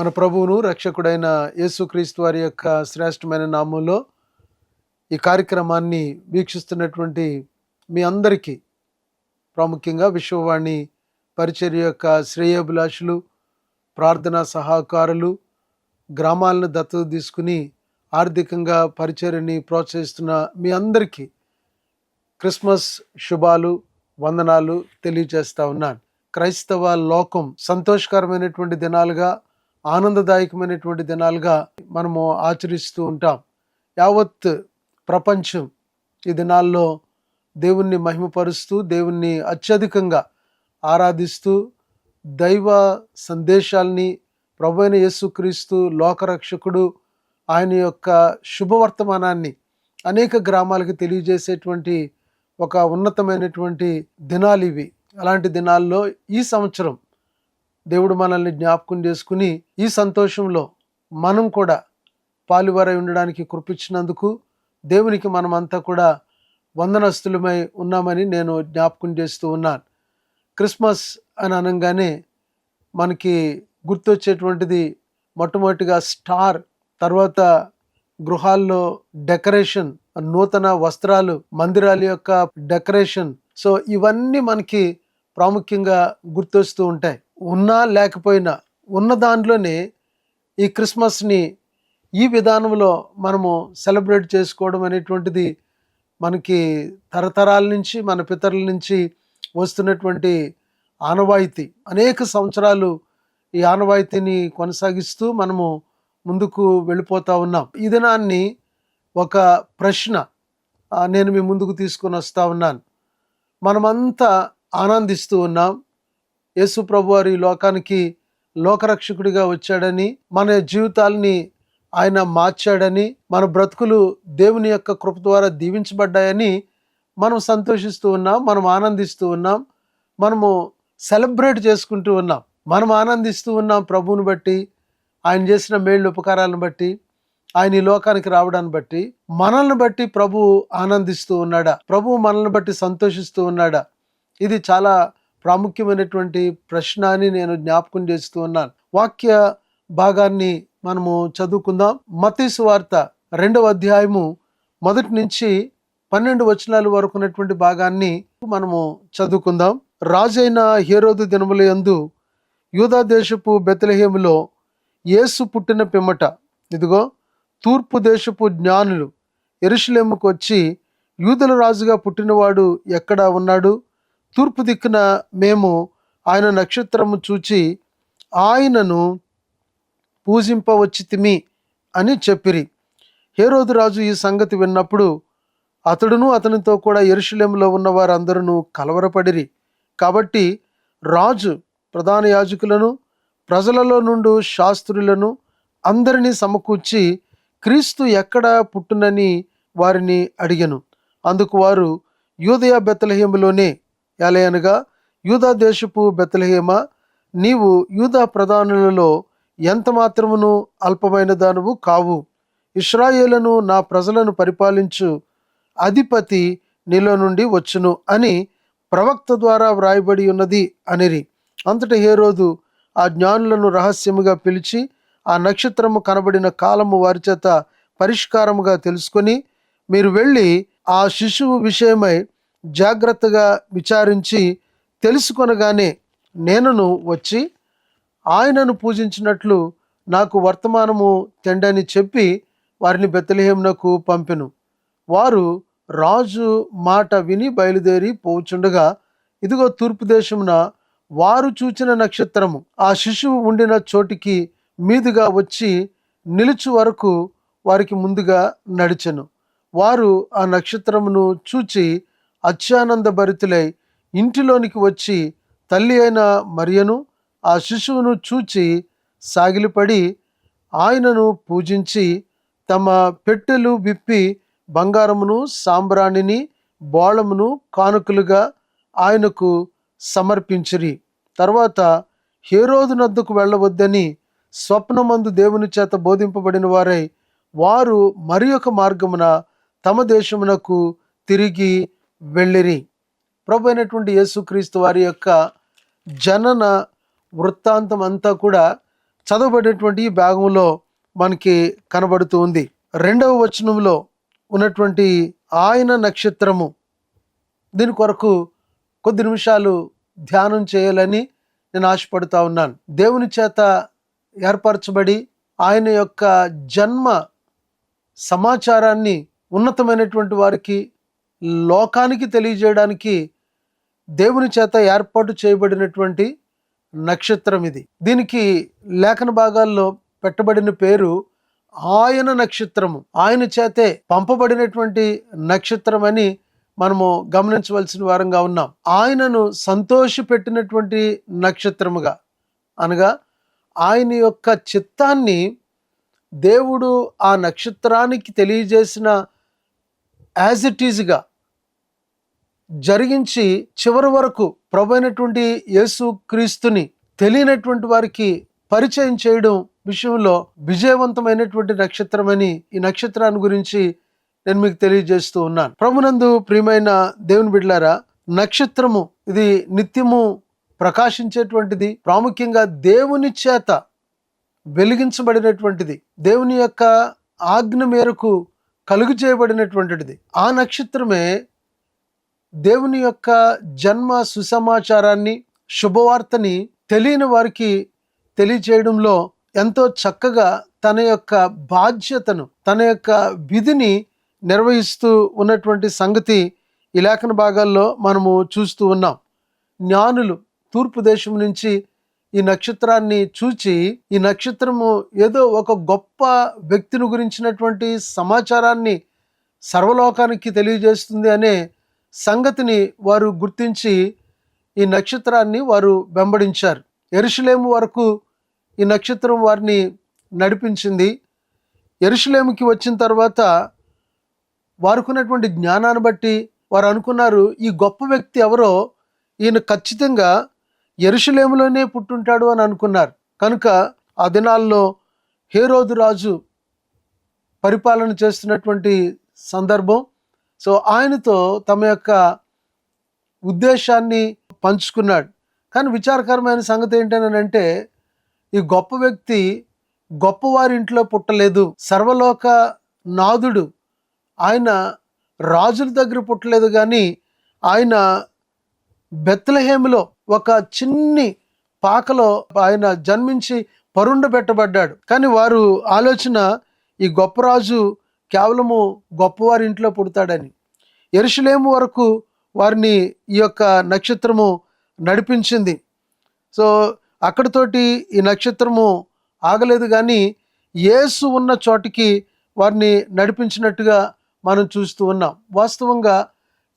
మన ప్రభువును రక్షకుడైన యేసుక్రీస్తు వారి యొక్క శ్రేష్టమైన నామంలో ఈ కార్యక్రమాన్ని వీక్షిస్తున్నటువంటి మీ అందరికీ ప్రాముఖ్యంగా విశ్వవాణి పరిచర్య యొక్క శ్రేయాభిలాషులు ప్రార్థనా సహకారులు గ్రామాలను దత్తత తీసుకుని ఆర్థికంగా పరిచర్యని ప్రోత్సహిస్తున్న మీ అందరికీ క్రిస్మస్ శుభాలు వందనాలు తెలియజేస్తా ఉన్నాను. క్రైస్తవ లోకం సంతోషకరమైనటువంటి దినాలుగా ఆనందదాయకమైనటువంటి దినాలుగా మనము ఆచరిస్తూ ఉంటాం. యావత్ ప్రపంచం ఈ దినాల్లో దేవుణ్ణి మహిమపరుస్తూ దేవుణ్ణి అత్యధికంగా ఆరాధిస్తూ దైవ సందేశాల్ని ప్రభువైన యేసుక్రీస్తు లోకరక్షకుడు ఆయన యొక్క శుభవర్తమానాన్ని అనేక గ్రామాలకు తెలియజేసేటువంటి ఒక ఉన్నతమైనటువంటి దినాలు ఇవి. అలాంటి దినాల్లో ఈ సంవత్సరం దేవుడు మనల్ని జ్ఞాపకం చేసుకుని ఈ సంతోషంలో మనం కూడా పాలువారై ఉండడానికి కృపించినందుకు దేవునికి మనమంతా కూడా వందనస్తులమై ఉన్నామని నేను జ్ఞాపకం చేస్తూ ఉన్నాను. క్రిస్మస్ అని అనగానే మనకి గుర్తొచ్చేటువంటిది మొట్టమొదటిగా స్టార్ తర్వాత గృహాల్లో డెకరేషన్ నూతన వస్త్రాలు మందిరాల యొక్క డెకరేషన్. సో ఇవన్నీ మనకి ప్రాముఖ్యంగా గుర్తొస్తూ ఉంటాయి. ఉన్నా లేకపోయినా ఉన్న దాంట్లోనే ఈ క్రిస్మస్ని ఈ విధానంలో మనము సెలబ్రేట్ చేసుకోవడం అనేటువంటిది మనకి తరతరాల నుంచి మన పితరుల నుంచి వస్తున్నటువంటి ఆనవాయితీ. అనేక సంవత్సరాలు ఈ ఆనవాయితీని కొనసాగిస్తూ మనము ముందుకు వెళ్ళిపోతూ ఉన్నాం. ఈ దినాన్ని ఒక ప్రశ్న నేను మీ ముందుకు తీసుకొని వస్తూ ఉన్నాను. మనమంతా ఆనందిస్తూ ఉన్నాం. యేసు ప్రభు ఈ లోకానికి లోకరక్షకుడిగా వచ్చాడని మన జీవితాల్ని ఆయన మార్చాడని మన బ్రతుకులు దేవుని యొక్క కృప ద్వారా దీవించబడ్డాయని మనం సంతోషిస్తూ ఉన్నాం మనం ఆనందిస్తూ ఉన్నాం మనము సెలబ్రేట్ చేసుకుంటూ ఉన్నాం. మనం ఆనందిస్తూ ఉన్నాం ప్రభువుని బట్టి ఆయన చేసిన మేళ్ళు ఉపకారాలను బట్టి ఆయన ఈ లోకానికి రావడాన్ని బట్టి. మనల్ని బట్టి ప్రభు ఆనందిస్తూ ఉన్నాడా? ప్రభు మనల్ని బట్టి సంతోషిస్తూ ఉన్నాడా? ఇది చాలా ప్రాముఖ్యమైనటువంటి ప్రశ్న అని నేను జ్ఞాపకం చేస్తూ ఉన్నాను. వాక్య భాగాన్ని మనము చదువుకుందాం. మతీసు వార్త రెండవ అధ్యాయము మొదటి నుంచి పన్నెండు వచనాల వరకు ఉన్నటువంటి భాగాన్ని మనము చదువుకుందాం. రాజైన హేరోదు దినముల యందు యూదా దేశపు బెతలహేములో యేసు పుట్టిన పిమ్మట ఇదిగో తూర్పు దేశపు జ్ఞానులు ఎరుషులేముకు వచ్చి యూదుల రాజుగా పుట్టినవాడు ఎక్కడ ఉన్నాడు? తూర్పు దిక్కున మేము ఆయన నక్షత్రము చూచి ఆయనను పూజింపవచ్చితిమి అని చెప్పిరి. హేరోదు రాజు ఈ సంగతి విన్నప్పుడు అతడును అతనితో కూడా ఎరుషులేములో ఉన్న వారందరూ కలవరపడిరి. కాబట్టి రాజు ప్రధాన యాజకులను ప్రజలలో నుండి శాస్త్రులను అందరినీ సమకూర్చి క్రీస్తు ఎక్కడ పుట్టునని వారిని అడిగను. అందుకు వారు యూదయ బెత్తలహేములోనే ఎలయనగా యూదా దేశపు బెతలహేమ నీవు యూదా ప్రధానులలో ఎంత మాత్రమును అల్పమైన దానువు కావు. ఇస్రాయేలను నా ప్రజలను పరిపాలించు అధిపతి నీలో నుండి వచ్చును అని ప్రవక్త ద్వారా వ్రాయబడి ఉన్నది అనిరి. అంతట హేరోదు ఆ జ్ఞానులను రహస్యముగా పిలిచి ఆ నక్షత్రము కనబడిన కాలము వారి చేత పరిష్కారముగా తెలుసుకొని మీరు వెళ్ళి ఆ శిశువు విషయమై జాగ్రత్తగా విచారించి తెలుసుకొనగానే నేనును వచ్చి ఆయనను పూజించినట్లు నాకు వర్తమానము తెండని చెప్పి వారిని బెత్తలహేమునకు పంపెను. వారు రాజు మాట విని బయలుదేరి పోచుండగా ఇదిగో తూర్పు దేశమున వారు చూచిన నక్షత్రము ఆ శిశువు ఉండిన చోటికి మీదుగా వచ్చి నిలుచు వరకు వారికి ముందుగా నడిచెను. వారు ఆ నక్షత్రమును చూచి అత్యానంద భరితులై ఇంటిలోనికి వచ్చి తల్లి అయిన మరియను ఆ శిశువును చూచి సాగిలిపడి ఆయనను పూజించి తమ పెట్టెలు విప్పి బంగారమును సాంబ్రాణిని బోళమును కానుకలుగా ఆయనకు సమర్పించిరి. తర్వాత హేరోదునద్దుకు వెళ్ళవద్దని స్వప్నమందు దేవుని చేత బోధింపబడిన వారై వారు మరి ఒక మార్గమున తమ దేశమునకు తిరిగి వెళ్ళిరి. ప్రభు అయినటువంటి యేసుక్రీస్తు వారి యొక్క జనన వృత్తాంతం అంతా కూడా చదవబడినటువంటి ఈ భాగంలో మనకి కనబడుతూ ఉంది. రెండవ వచనంలో ఉన్నటువంటి ఆయన నక్షత్రము దీని కొరకు కొద్ది నిమిషాలు ధ్యానం చేయాలని నేను ఆశపడుతూ ఉన్నాను. దేవుని చేత ఏర్పరచబడి ఆయన యొక్క జన్మ సమాచారాన్ని ఉన్నతమైనటువంటి వారికి లోకానికి తెలియజేయడానికి దేవుని చేత ఏర్పాటు చేయబడినటువంటి నక్షత్రం ఇది. దీనికి లేఖన భాగాల్లో పెట్టబడిన పేరు ఆయన నక్షత్రము. ఆయన చేతే పంపబడినటువంటి నక్షత్రం అని మనము గమనించవలసిన వారంగా ఉన్నాం. ఆయనను సంతోషపెట్టినటువంటి నక్షత్రముగా అనగా ఆయన యొక్క చిత్తాన్ని దేవుడు ఆ నక్షత్రానికి తెలియజేసిన యాజ్ ఇట్ ఈజ్గా జరిగించి చివరి వరకు ప్రభు అయినటువంటి యేసు క్రీస్తుని తెలియనటువంటి వారికి పరిచయం చేయడం విషయంలో విజయవంతమైనటువంటి నక్షత్రమని ఈ నక్షత్రాన్ని గురించి నేను మీకు తెలియజేస్తూ ఉన్నాను. ప్రభునందు ప్రియమైన దేవుని బిడ్లారా నక్షత్రము ఇది నిత్యము ప్రకాశించేటువంటిది ప్రాముఖ్యంగా దేవుని చేత వెలిగించబడినటువంటిది దేవుని యొక్క ఆజ్ఞ మేరకు కలుగు చేయబడినటువంటిది. ఆ నక్షత్రమే దేవుని యొక్క జన్మ సుసమాచారాన్ని శుభవార్తని తెలియని వారికి తెలియచేయడంలో ఎంతో చక్కగా తన యొక్క బాధ్యతను తన యొక్క విధిని నిర్వహిస్తూ ఉన్నటువంటి సంగతి ఈ లేఖన భాగాల్లో మనము చూస్తూ ఉన్నాం. జ్ఞానులు తూర్పు దేశం నుంచి ఈ నక్షత్రాన్ని చూచి ఈ నక్షత్రము ఏదో ఒక గొప్ప వ్యక్తిని గురించినటువంటి సమాచారాన్ని సర్వలోకానికి తెలియజేస్తుంది అనే సంగతిని వారు గుర్తించి ఈ నక్షత్రాన్ని వారు వెంబడించారు. ఎరుషులేము వరకు ఈ నక్షత్రం వారిని నడిపించింది. ఎరుషులేముకి వచ్చిన తర్వాత వారుకున్నటువంటి జ్ఞానాన్ని బట్టి వారు అనుకున్నారు ఈ గొప్ప వ్యక్తి ఎవరో ఈయన ఖచ్చితంగా ఎరుషులేములోనే పుట్టుంటాడు అని అనుకున్నారు. కనుక ఆ దినాల్లో హేరోదు రాజు పరిపాలన చేస్తున్నటువంటి సందర్భం సో ఆయనతో తమ యొక్క ఉద్దేశాన్ని పంచుకున్నాడు. కానీ విచారకరమైన సంగతి ఏంటనంటే ఈ గొప్ప వ్యక్తి గొప్పవారి ఇంట్లో పుట్టలేదు. సర్వలోక నాదుడు ఆయన రాజుల దగ్గర పుట్టలేదు కానీ ఆయన బెత్తలహేములో ఒక చిన్ని పాకలో ఆయన జన్మించి పరుండబెట్టబడ్డాడు. కానీ వారు ఆలోచన ఈ గొప్ప రాజు కేవలము గొప్పవారి ఇంట్లో పుడతాడని. ఎరుషులేము వరకు వారిని ఈ యొక్క నక్షత్రము నడిపించింది. సో అక్కడితోటి ఈ నక్షత్రము ఆగలేదు కానీ యేసు ఉన్న చోటికి వారిని నడిపించినట్టుగా మనం చూస్తూ ఉన్నాం. వాస్తవంగా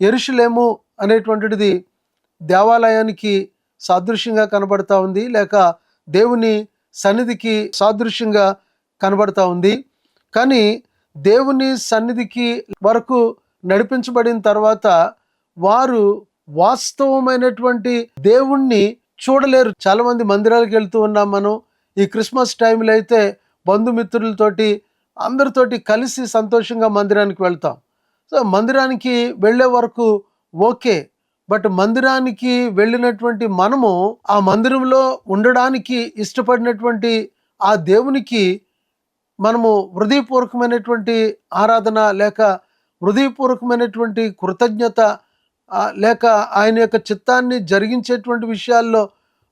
ఎరుషులేము అనేటువంటిది దేవాలయానికి సాదృశ్యంగా కనబడతా ఉంది లేక దేవుని సన్నిధికి సాదృశ్యంగా కనబడతా ఉంది. కానీ దేవుని సన్నిధికి వరకు నడిపించబడిన తర్వాత వారు వాస్తవమైనటువంటి దేవుణ్ణి చూడలేరు. చాలా మంది మందిరాలకు వెళ్తూ ఉన్నాం మనం. ఈ క్రిస్మస్ టైంలో అయితే బంధుమిత్రులతోటి అందరితోటి కలిసి సంతోషంగా మందిరానికి వెళ్తాం. సో మందిరానికి వెళ్ళే వరకు ఓకే. బట్ మందిరానికి వెళ్ళినటువంటి మనము ఆ మందిరంలో ఉండడానికి ఇష్టపడినటువంటి ఆ దేవునికి మనము హృదయపూర్వకమైనటువంటి ఆరాధన లేక హృదయపూర్వకమైనటువంటి కృతజ్ఞత లేక ఆయన యొక్క చిత్తాన్ని జరిగించేటువంటి విషయాల్లో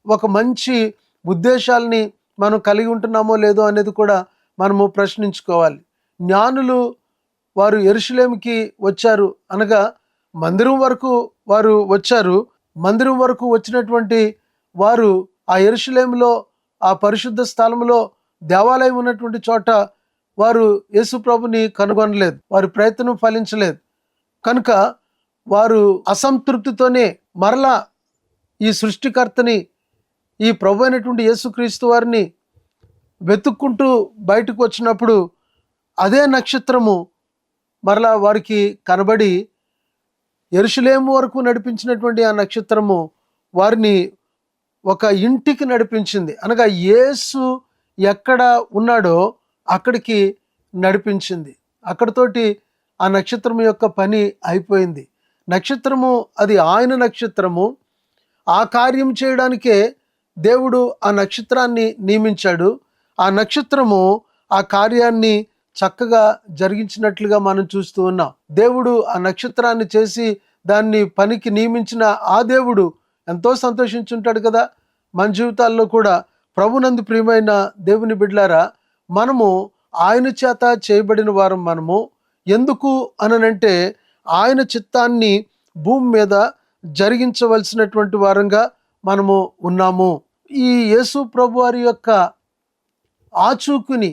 ఒక మంచి ఉద్దేశాలని మనం కలిగి ఉంటున్నామో లేదో అనేది కూడా మనము ప్రశ్నించుకోవాలి. జ్ఞానులు వారు ఎరుషులేమికి వచ్చారు అనగా మందిరం వరకు వారు వచ్చారు. మందిరం వరకు వచ్చినటువంటి వారు ఆ ఎరుషులేములో ఆ పరిశుద్ధ స్థలంలో దేవాలయం ఉన్నటువంటి చోట వారు యేసు ప్రభుని కనుగొనలేదు వారి ప్రయత్నం ఫలించలేదు. కనుక వారు అసంతృప్తితోనే మరలా ఈ సృష్టికర్తని ఈ ప్రభు అయినటువంటి యేసుక్రీస్తు వారిని వెతుక్కుంటూ బయటకు వచ్చినప్పుడు అదే నక్షత్రము మరలా వారికి కనబడి ఎరుషులేము వరకు నడిపించినటువంటి ఆ నక్షత్రము వారిని ఒక ఇంటికి నడిపించింది. అనగా యేసు ఎక్కడ ఉన్నాడో అక్కడికి నడిపించింది. అక్కడితోటి ఆ నక్షత్రం యొక్క పని అయిపోయింది. నక్షత్రము అది ఆయన నక్షత్రము. ఆ కార్యం చేయడానికే దేవుడు ఆ నక్షత్రాన్ని నియమించాడు. ఆ నక్షత్రము ఆ కార్యాన్ని చక్కగా జరిగించినట్లుగా మనం చూస్తూ ఉన్నాం. దేవుడు ఆ నక్షత్రాన్ని చేసి దాన్ని పనికి నియమించిన ఆ దేవుడు ఎంతో సంతోషించుంటాడు కదా. మన జీవితాల్లో కూడా ప్రభునందు ప్రియమైన దేవుని బిడ్లారా మనము ఆయన చేత చేయబడిన వారం మనము. ఎందుకు అననంటే ఆయన చిత్తాన్ని భూమి మీద జరిగించవలసినటువంటి వారంగా మనము ఉన్నాము. ఈ యేసు ప్రభు వారి యొక్క ఆచూకుని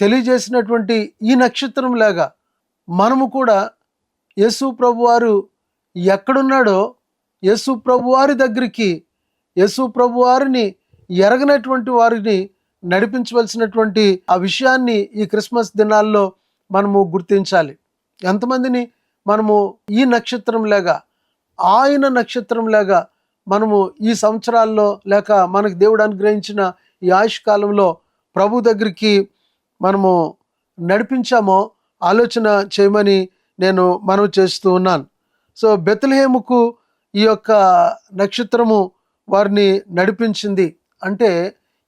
తెలియజేసినటువంటి ఈ నక్షత్రం లాగా మనము కూడా యేసు ప్రభువారు ఎక్కడున్నాడో యేసు ప్రభువారి దగ్గరికి యేసు ప్రభువారిని ఎరగనటువంటి వారిని నడిపించవలసినటువంటి ఆ విషయాన్ని ఈ క్రిస్మస్ దినాల్లో మనము గుర్తించాలి. ఎంతమందిని మనము ఈ నక్షత్రం లేక ఆయన నక్షత్రం లేక మనము ఈ సంవత్సరాల్లో లేక మనకు దేవుడు అనుగ్రహించిన ఈ ఆయుష్ కాలంలో ప్రభు దగ్గరికి మనము నడిపించామో ఆలోచన చేయమని నేను మనవి చేస్తూ ఉన్నాను. సో బెతలహేముకు ఈ యొక్క నక్షత్రము వారిని నడిపించింది. అంటే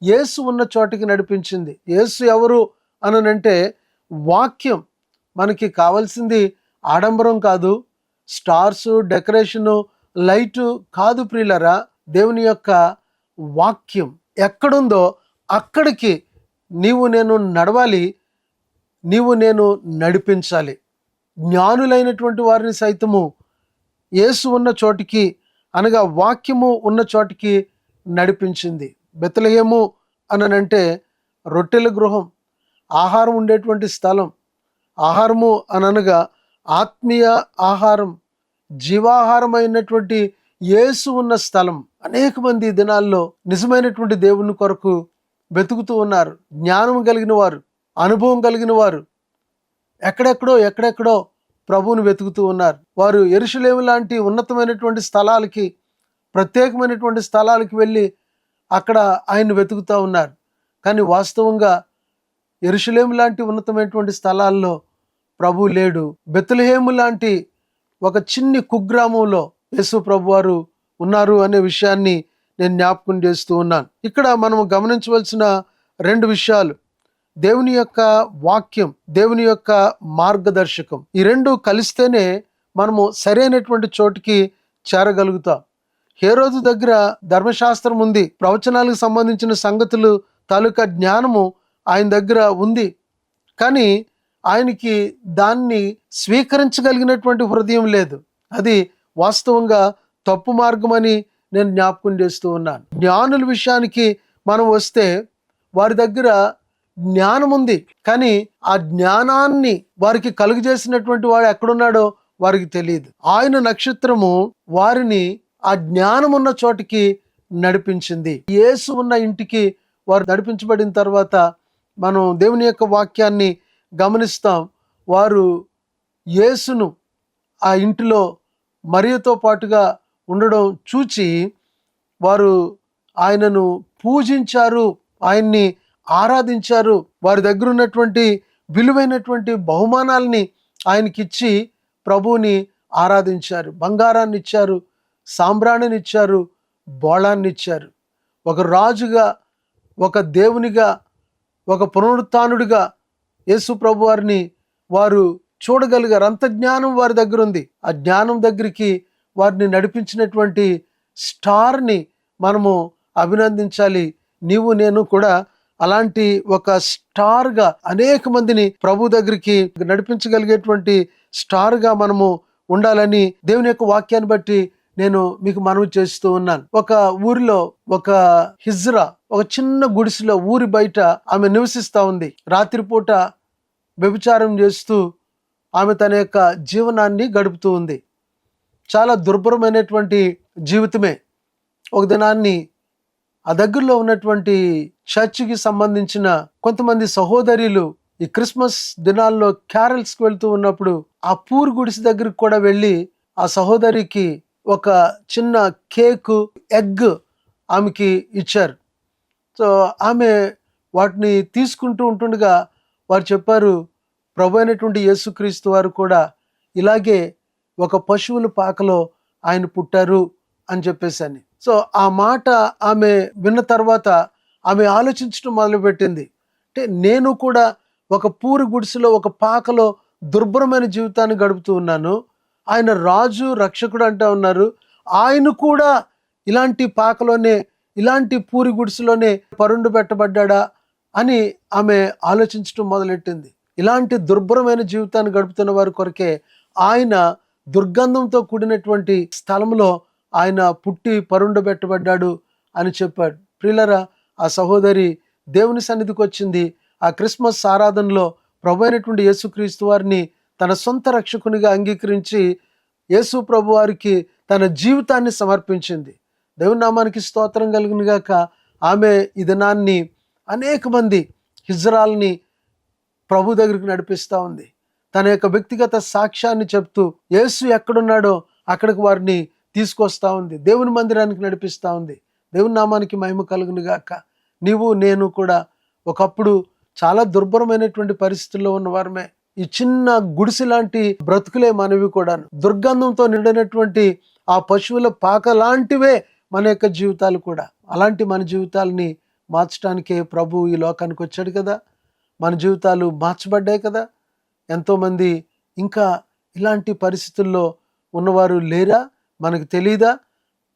యేసు ఉన్న చోటికి నడిపించింది. యేసు ఎవరు అననంటే వాక్యం మనకి కావాల్సింది ఆడంబరం కాదు స్టార్స్ డెకరేషను లైటు కాదు ప్రియులరా దేవుని యొక్క వాక్యం ఎక్కడుందో అక్కడికి నీవు నేను నడవాలి నీవు నేను నడిపించాలి. జ్ఞానులైనటువంటి వారిని సైతము యేసు ఉన్న చోటికి అనగా వాక్యము ఉన్న చోటికి నడిపించింది. బెతలహేము అననంటే రొట్టెల గృహం ఆహారం ఉండేటువంటి స్థలం. ఆహారము అనగా ఆత్మీయ ఆహారం జీవాహారమైనటువంటి యేసు ఉన్న స్థలం. అనేక మంది దినాల్లో నిజమైనటువంటి దేవుని కొరకు వెతుకుతూ ఉన్నారు. జ్ఞానం కలిగిన వారు అనుభవం కలిగిన వారు ఎక్కడెక్కడో ఎక్కడెక్కడో ప్రభువుని వెతుకుతూ ఉన్నారు. వారు ఎరుషులేము లాంటి ఉన్నతమైనటువంటి స్థలాలకి ప్రత్యేకమైనటువంటి స్థలాలకి వెళ్ళి అక్కడ ఆయన వెతుకుతూ ఉన్నారు. కానీ వాస్తవంగా ఎరుషులేము లాంటి ఉన్నతమైనటువంటి స్థలాల్లో ప్రభు లేడు. బెతులహేము లాంటి ఒక చిన్ని కుగ్రామంలో యేసు ప్రభు వారు ఉన్నారు అనే విషయాన్ని నేను జ్ఞాపకం చేస్తూ ఉన్నాను. ఇక్కడ మనం గమనించవలసిన రెండు విషయాలు. దేవుని యొక్క వాక్యం దేవుని యొక్క మార్గదర్శకం. ఈ రెండు కలిస్తేనే మనము సరైనటువంటి చోటికి చేరగలుగుతాం. హేరోజు దగ్గర ధర్మశాస్త్రం ఉంది. ప్రవచనాలకు సంబంధించిన సంగతులు తాలూకా జ్ఞానము ఆయన దగ్గర ఉంది. కానీ ఆయనకి దాన్ని స్వీకరించగలిగినటువంటి హృదయం లేదు. అది వాస్తవంగా తప్పు మార్గం అని నేను జ్ఞాపకం చేస్తూ ఉన్నాను. జ్ఞానుల విషయానికి మనం వస్తే వారి దగ్గర జ్ఞానం ఉంది. కానీ ఆ జ్ఞానాన్ని వారికి కలుగజేసినటువంటి వాడు ఎక్కడున్నాడో వారికి తెలియదు. ఆయన నక్షత్రము వారిని ఆ జ్ఞానం ఉన్న చోటికి నడిపించింది. యేసు ఉన్న ఇంటికి వారు నడిపించబడిన తర్వాత మనం దేవుని యొక్క వాక్యాన్ని గమనిస్తాం. వారు యేసును ఆ ఇంటిలో మరియతో పాటుగా ఉండడం చూచి వారు ఆయనను పూజించారు ఆయన్ని ఆరాధించారు. వారి దగ్గర ఉన్నటువంటి విలువైనటువంటి బహుమానాల్ని ఆయనకిచ్చి ప్రభువుని ఆరాధించారు బంగారాన్ని ఇచ్చారు సాంబ్రాణిని ఇచ్చారు బోళాన్ని ఇచ్చారు ఒక రాజుగా ఒక దేవునిగా ఒక పునరుత్నుడిగా యేసు ప్రభు వారిని వారు చూడగలిగారు. అంత జ్ఞానం వారి దగ్గర ఉంది ఆ జ్ఞానం దగ్గరికి వారిని నడిపించినటువంటి స్టార్ని మనము అభినందించాలి. నీవు నేను కూడా అలాంటి ఒక స్టార్గా అనేక మందిని ప్రభు దగ్గరికి నడిపించగలిగేటువంటి స్టార్గా మనము ఉండాలని దేవుని యొక్క వాక్యాన్ని బట్టి నేను మీకు మనవి చేస్తూ ఉన్నాను. ఒక ఊరిలో ఒక హిజ్రా ఒక చిన్న గుడిసెలో ఊరి బయట ఆమె నివసిస్తూ ఉంది. రాత్రిపూట వ్యభిచారం చేస్తూ ఆమె తన యొక్క జీవనాన్ని గడుపుతూ ఉంది. చాలా దుర్భరమైనటువంటి జీవితమే. ఒక దినాన్ని ఆ దగ్గరలో ఉన్నటువంటి చర్చికి సంబంధించిన కొంతమంది సహోదరులు ఈ క్రిస్మస్ దినాల్లో క్యారల్స్కి వెళ్తూ ఉన్నప్పుడు ఆ పూర్ గుడిసి దగ్గరికి కూడా వెళ్ళి ఆ సహోదరికి ఒక చిన్న కేకు ఎగ్ ఆమెకి ఇచ్చారు. సో ఆమె వాటిని తీసుకుంటూ ఉంటుండగా వారు చెప్పారు ప్రభు అయినటువంటి యేసుక్రీస్తు వారు కూడా ఇలాగే ఒక పశువుల పాకలో ఆయన పుట్టారు అని చెప్పేసి అని సో ఆ మాట ఆమె విన్న తర్వాత ఆమె ఆలోచించడం మొదలుపెట్టింది. అంటే నేను కూడా ఒక పూరి గుడిసెలో ఒక పాకలో దుర్భరమైన జీవితాన్ని గడుపుతూ ఉన్నాను. ఆయన రాజు రక్షకుడు అంటూ ఉన్నారు. ఆయన కూడా ఇలాంటి పాకలోనే ఇలాంటి పూరి గుడిసెలోనే పరుండు పెట్టబడ్డా అని ఆమె ఆలోచించడం మొదలెట్టింది. ఇలాంటి దుర్భరమైన జీవితాన్ని గడుపుతున్న వారి కొరకే ఆయన దుర్గంధంతో కూడినటువంటి స్థలంలో ఆయన పుట్టి పరుండు పెట్టబడ్డాడు అని చెప్పాడు. ప్రియులరా ఆ సహోదరి దేవుని సన్నిధికి వచ్చింది. ఆ క్రిస్మస్ ఆరాధనలో ప్రభు అయినటువంటి యేసుక్రీస్తు వారిని తన సొంత రక్షకునిగా అంగీకరించి యేసు ప్రభు వారికి తన జీవితాన్ని సమర్పించింది. దేవుని నామానికి స్తోత్రం కలిగిన గాక ఆమె ఈ దినాన్ని అనేక మంది హిజ్రాల్ని ప్రభు దగ్గరికి నడిపిస్తూ ఉంది. తన యొక్క వ్యక్తిగత సాక్ష్యాన్ని చెప్తూ యేసు ఎక్కడున్నాడో అక్కడికి వారిని తీసుకొస్తా ఉంది. దేవుని మందిరానికి నడిపిస్తూ ఉంది. దేవుని నామానికి మహిమ కలుగును గాక నీవు నేను కూడా ఒకప్పుడు చాలా దుర్భరమైనటువంటి పరిస్థితుల్లో ఉన్నవారమే. ఈ చిన్న గుడిసె లాంటి బ్రతుకులే మనవి కూడా. దుర్గంధంతో నిండినటువంటి ఆ పశువుల పాక లాంటివే మన యొక్క జీవితాలు కూడా. అలాంటి మన జీవితాలని మార్చడానికే ప్రభు ఈ లోకానికి వచ్చాడు కదా. మన జీవితాలు మార్చబడ్డాయి కదా. ఎంతోమంది ఇంకా ఇలాంటి పరిస్థితుల్లో ఉన్నవారు లేరా? మనకు తెలియదా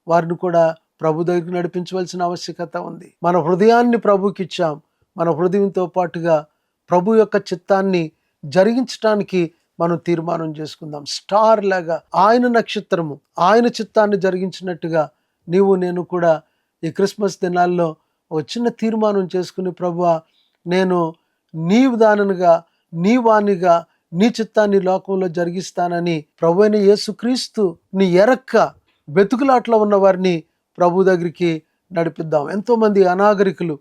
వారిని కూడా ప్రభు దగ్గరికి నడిపించవలసిన ఆవశ్యకత ఉంది. మన హృదయాన్ని ప్రభుకి ఇచ్చాం మన హృదయంతో పాటుగా ప్రభు యొక్క చిత్తాన్ని జరిగించడానికి మనం తీర్మానం చేసుకుందాం. స్టార్ లాగా ఆయన నక్షత్రము ఆయన చిత్తాన్ని జరిగించినట్టుగా నీవు నేను కూడా ఈ క్రిస్మస్ దినాల్లో ఒక చిన్న తీర్మానం చేసుకుని ప్రభువా నేను నీ విధాననుగా నీ వాణిగా నీ చిత్తాన్ని లోకంలో జరిగిస్తానని ప్రభు అయిన యేసుక్రీస్తు నీ ఎరక్క బెతుకులాట్లో ఉన్న వారిని ప్రభు దగ్గరికి నడిపిద్దాం. ఎంతోమంది అనాగరికులు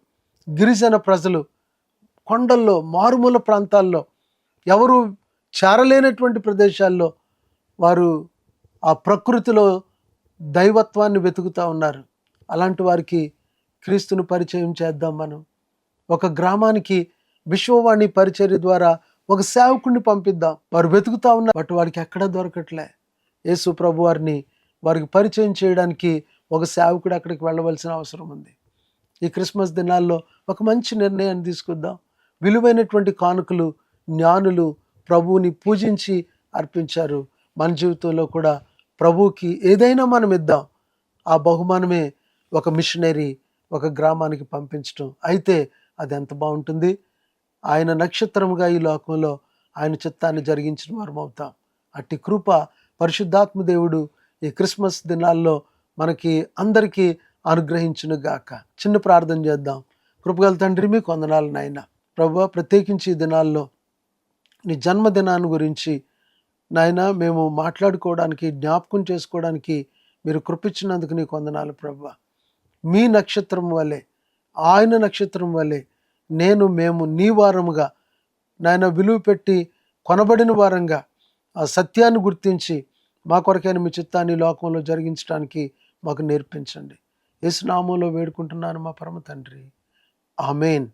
గిరిజన ప్రజలు కొండల్లో మారుమూల ప్రాంతాల్లో ఎవరు చేరలేనటువంటి ప్రదేశాల్లో వారు ఆ ప్రకృతిలో దైవత్వాన్ని వెతుకుతూ ఉన్నారు. అలాంటి వారికి క్రీస్తును పరిచయం చేద్దాం మనం. ఒక గ్రామానికి విశ్వవాణి పరిచర్య ద్వారా ఒక సేవకుడిని పంపిద్దాం. వారు వెతుకుతూ ఉన్న బట్ వారికి ఎక్కడ దొరకట్లే. యేసు ప్రభు వారిని వారికి పరిచయం చేయడానికి ఒక సేవకుడు అక్కడికి వెళ్ళవలసిన అవసరం ఉంది. ఈ క్రిస్మస్ దినాల్లో ఒక మంచి నిర్ణయాన్ని తీసుకుందాం విలువైనటువంటి కానుకలు జ్ఞానులు ప్రభువుని పూజించి అర్పించారు. మన జీవితంలో కూడా ప్రభువుకి ఏదైనా మనం ఇద్దాం. ఆ బహుమానమే ఒక మిషనరీ ఒక గ్రామానికి పంపించడం అయితే అది ఎంత బాగుంటుంది? ఆయన నక్షత్రముగా ఈ లోకంలో ఆయన చిత్తాన్ని జరిగించిన వారం అవుతాం. అట్టి కృప పరిశుద్ధాత్మ దేవుడు ఈ క్రిస్మస్ దినాల్లో మనకి అందరికీ అనుగ్రహించును గాక. చిన్న ప్రార్థన చేద్దాం. కృపగల తండ్రి మీకు వందనాలు నాయన. ప్రభు ప్రత్యేకించి ఈ దినాల్లో నీ జన్మదినాన్ని గురించి నాయన మేము మాట్లాడుకోవడానికి జ్ఞాపకం చేసుకోవడానికి మీరు కృపించినందుకు నీకు వందనాలు ప్రభు. మీ నక్షత్రం వల్లే ఆయన నక్షత్రం వల్లే నేను మేము నీ వారముగా నాయన విలువ పెట్టి కొనబడిన వారంగా ఆ సత్యాన్ని గుర్తించి మా కొరకైన మీ చిత్తాన్ని లోకంలో జరిగించడానికి మాకు నేర్పించండి. యేసునామంలో వేడుకుంటున్నాను మా పరమ తండ్రి. ఆమెన్.